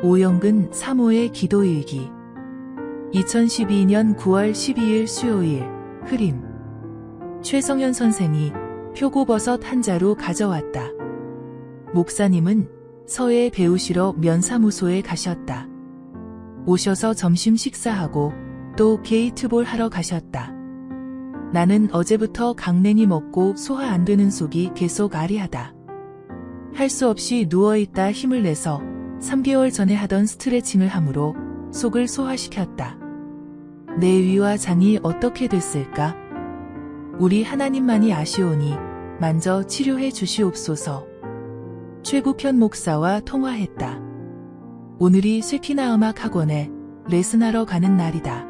오영근 사모의 기도일기 2012년 9월 12일 수요일 흐림 최성현 선생이 표고버섯 한 자루 가져왔다. 목사님은 서해 배우시러 면사무소에 가셨다. 오셔서 점심 식사하고 또 게이트볼 하러 가셨다. 나는 어제부터 강냉이 먹고 소화 안 되는 속이 계속 아리하다. 할 수 없이 누워있다 힘을 내서 3개월 전에 하던 스트레칭을 함으로 속을 소화시켰다. 내 위와 장이 어떻게 됐을까? 우리 하나님만이 아시오니 만져 치료해 주시옵소서. 최국현 목사와 통화했다. 오늘이 쇠피나 음악 학원에 레슨하러 가는 날이다.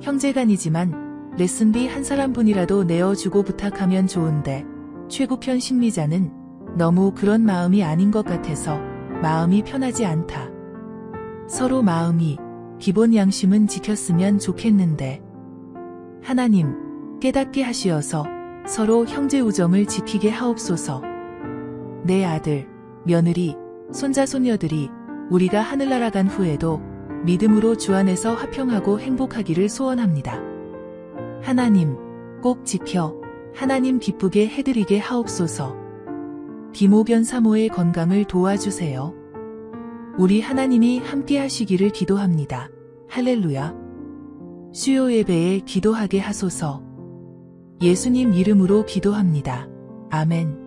형제간이지만 레슨비 한 사람분이라도 내어주고 부탁하면 좋은데 최국현 심리자는 너무 그런 마음이 아닌 것 같아서 마음이 편하지 않다. 서로 마음이 기본 양심은 지켰으면 좋겠는데 하나님 깨닫게 하시어서 서로 형제 우정을 지키게 하옵소서. 내 아들, 며느리, 손자 손녀들이 우리가 하늘나라 간 후에도 믿음으로 주 안에서 화평하고 행복하기를 소원합니다. 하나님 꼭 지켜 하나님 기쁘게 해드리게 하옵소서. 디모변 사모의 건강을 도와주세요. 우리 하나님이 함께 하시기를 기도합니다. 할렐루야. 수요 예배에 기도하게 하소서. 예수님 이름으로 기도합니다. 아멘.